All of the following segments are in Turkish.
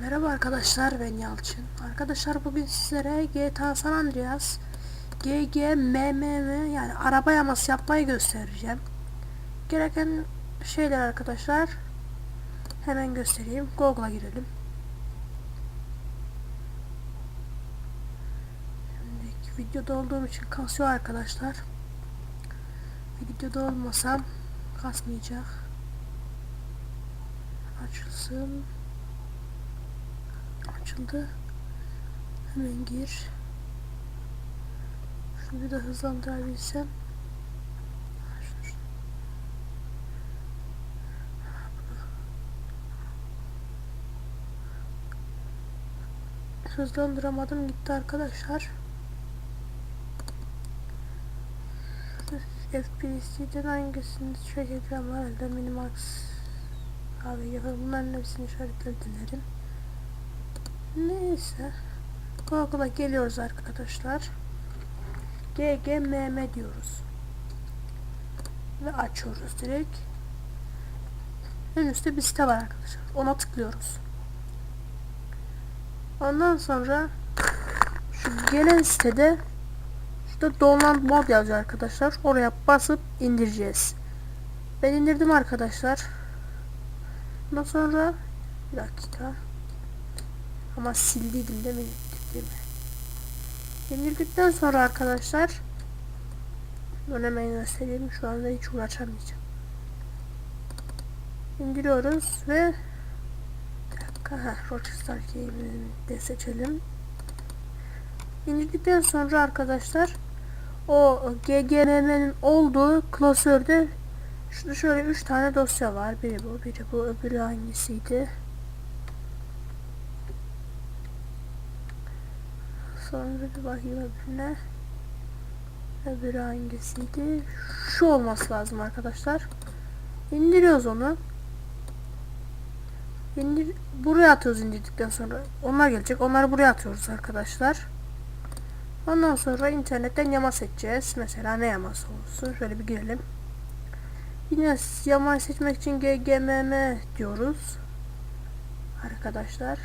Merhaba arkadaşlar ben Yalçın. Arkadaşlar bugün sizlere GTA San Andreas GGMMM yani araba yaması yapmayı göstereceğim. Gereken şeyler arkadaşlar hemen göstereyim. Google'a girelim. Şimdi videoda olduğum için kasıyor arkadaşlar. Videoda olmasam kasmayacak. Açılsın açıldı. Hemen gir. Şunu bir de hızlandırabilsem. Hızlandıramadım gitti arkadaşlar. FPS'den hangisini çekeceğim herhalde Minimax abi yapalım bunların hepsini işaretledim. Neyse. Google'a geliyoruz arkadaşlar. GGMM diyoruz. Ve açıyoruz direkt. En üstte bir site var arkadaşlar. Ona tıklıyoruz. Ondan sonra şu gelen sitede şurada download mod yazıyor arkadaşlar. Oraya basıp indireceğiz. Ben indirdim arkadaşlar. Ondan sonra bir dakika. Ama sildiydim değil mi? indirdiğimi? İndirdikten sonra arkadaşlar bunu hemen göstereyim. Şu anda hiç uğraşamayacağım. İndiriyoruz ve bir Game'i de seçelim. İndirdikten sonra arkadaşlar o GGM'nin olduğu klasörde şurada şöyle 3 tane dosya var. Biri bu, biri bu, öbürü hangisiydi? Sonra bir bakayım öbürüne. Öbürü hangisiydi? Şu olması lazım arkadaşlar. İndiriyoruz onu. İndir buraya atıyoruz indirdikten sonra. Onlar gelecek. Onları buraya atıyoruz arkadaşlar. Ondan sonra internetten yama seçeceğiz. Mesela ne yaması olsun? Şöyle bir girelim. Yine yamayı seçmek için ggmm diyoruz. Arkadaşlar.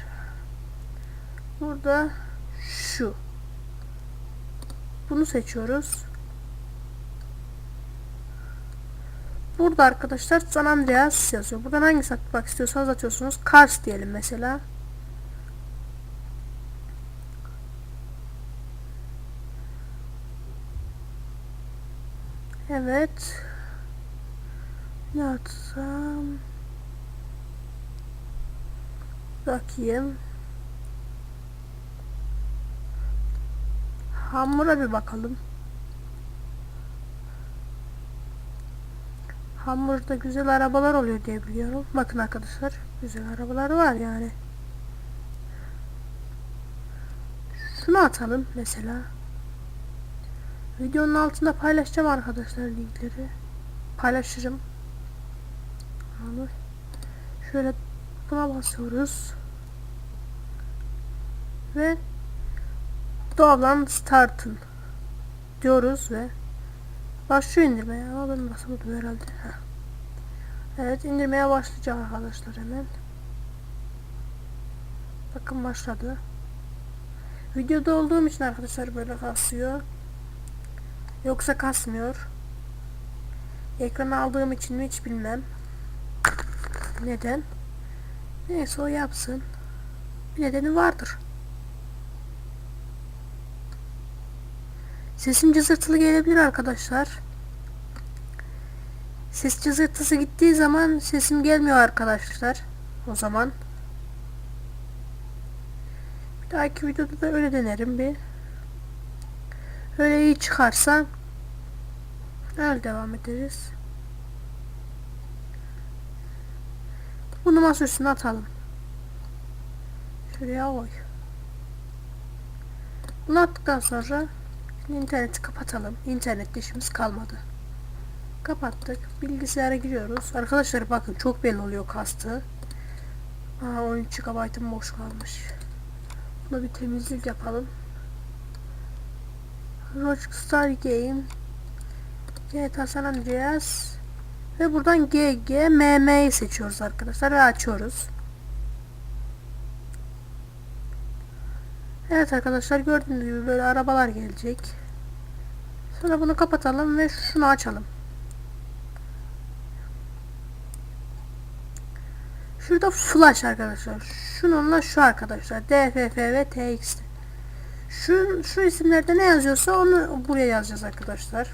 Burada şu. Bunu seçiyoruz. Burada arkadaşlar San Andreas yazıyor. Buradan hangi atmak istiyorsanız atıyorsunuz. Cars diyelim mesela. Evet. Ne atsam? Bakayım. Hamura bir bakalım. Hamurda güzel arabalar oluyor diye biliyorum. Bakın arkadaşlar. Güzel arabalar var yani. Şunu atalım mesela. Videonun altında paylaşacağım arkadaşlar linkleri. Paylaşırım. Şöyle buna basıyoruz. Ve Doğalan startın diyoruz ve başlıyor indirmeye ama ben basamadım herhalde. Evet indirmeye başlayacak arkadaşlar hemen. Bakın başladı. Videoda olduğum için arkadaşlar böyle kasıyor. Yoksa kasmıyor. Ekran aldığım için mi hiç bilmem. Neden? Neyse o yapsın. Bir nedeni vardır. Sesim cızırtılı gelebilir arkadaşlar. Ses cızırtısı gittiği zaman sesim gelmiyor arkadaşlar. O zaman. Bir dahaki videoda da öyle denerim bir. Öyle iyi çıkarsa öyle devam ederiz. Bunu masa atalım. Şuraya koy. Bunu attıktan sonra İnterneti kapatalım. İnternette işimiz kalmadı. Kapattık. Bilgisayara giriyoruz. Arkadaşlar bakın çok belli oluyor kastı. Aa 13 GB'ım boş kalmış. Buna bir temizlik yapalım. Rockstar Game GTA San Andreas ve buradan GGMM'yi seçiyoruz arkadaşlar ve açıyoruz. Evet arkadaşlar gördüğünüz gibi böyle arabalar gelecek. Sonra bunu kapatalım ve şunu açalım. Şurada flash arkadaşlar. Şununla şu arkadaşlar. DFF ve TX. Şu, şu isimlerde ne yazıyorsa onu buraya yazacağız arkadaşlar.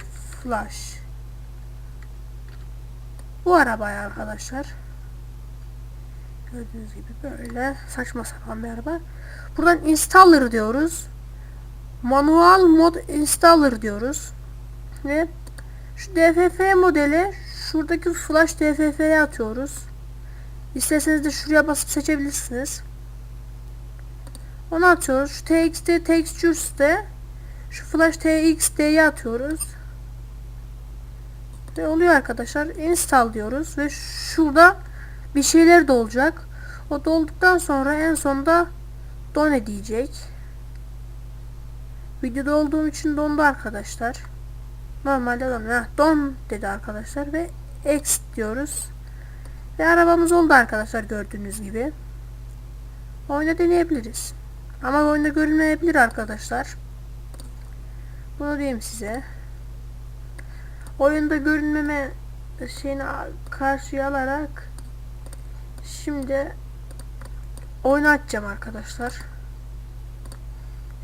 Flash. Bu arabaya arkadaşlar. Gördüğünüz gibi böyle saçma sapan bir araba. Buradan installer diyoruz. Manual mod installer diyoruz. Ve şu DFF modeli şuradaki flash DFF'ye atıyoruz. İsterseniz de şuraya basıp seçebilirsiniz. Onu atıyoruz. Şu TXT Textures'te şu flash TXT'ye atıyoruz. Ve oluyor arkadaşlar. Install diyoruz ve şurada bir şeyler de olacak. O dolduktan sonra en sonunda done diyecek. Videoda olduğum için dondu arkadaşlar. Normalde don, Heh, don dedi arkadaşlar ve X diyoruz. Ve arabamız oldu arkadaşlar gördüğünüz gibi. Oyunda deneyebiliriz. Ama oyunda görünmeyebilir arkadaşlar. Bunu diyeyim size. Oyunda görünmeme şeyini karşıya alarak şimdi oyunu açacağım arkadaşlar.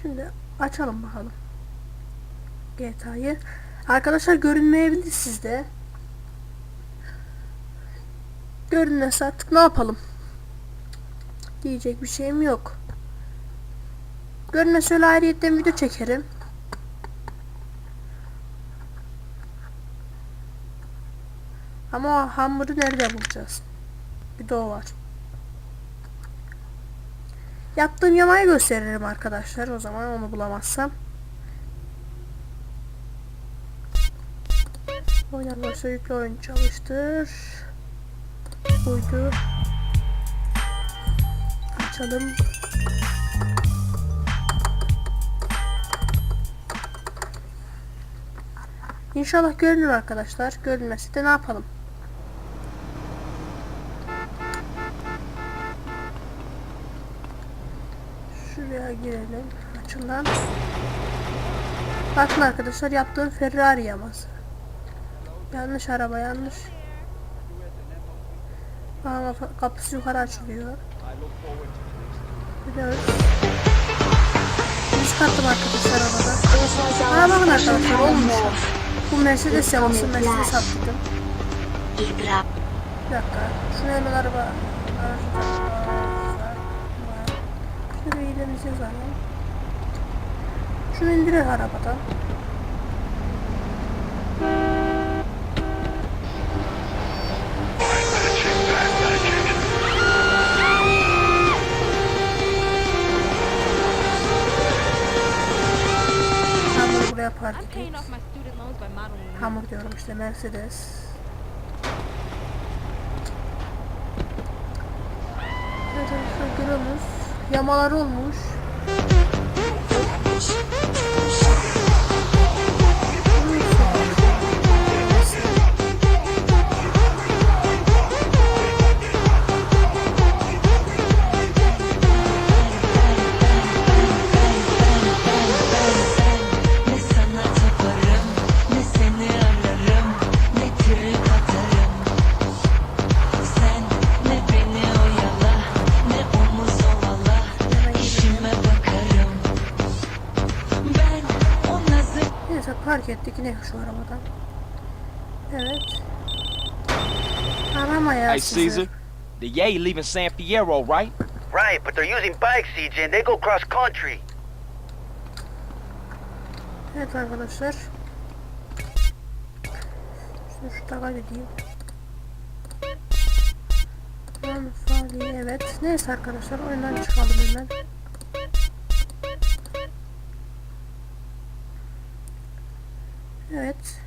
Şimdi açalım bakalım. GTA'yı. Arkadaşlar görünmeyebilir sizde. Görünmese artık ne yapalım? Diyecek bir şeyim yok. Görünmese öyle ayrıyetten video çekerim. Ama o hamuru nerede bulacağız? Bir de o var. Yaptığım yamayı gösteririm arkadaşlar. O zaman onu bulamazsam. Oynar başla yükle oyun çalıştır. Buydu. Açalım. İnşallah görünür arkadaşlar. Görünmesi de ne yapalım? Şuraya girelim. Açılan. Bakın arkadaşlar yaptığım Ferrari yaması. Yanlış araba yanlış. Ama kapısı yukarı açılıyor. Gidiyoruz. Biz kattım arkadaşlar arabada. Aa bakın arkadaşlar olmuş. Bu Mercedes yaması Mercedes attım. Bir dakika. Şunu hemen araba. Şurayı iyilemiz yazalım. Şunu indirir arabadan. Hamur buraya park. Hamur diyorum işte Mercedes. Evet arkadaşlar görüyorsunuz. Yamalar olmuş. Ne şu arabadan. Evet. Arama ya Hey, sizi. Caesar. The Yay leaving San Fierro, right? Right, but they're using bikes, CJ, and they go cross country. Evet arkadaşlar. Şunu şu taga edeyim. Tamam Fali evet. Neyse arkadaşlar oyundan çıkalım hemen. Evet.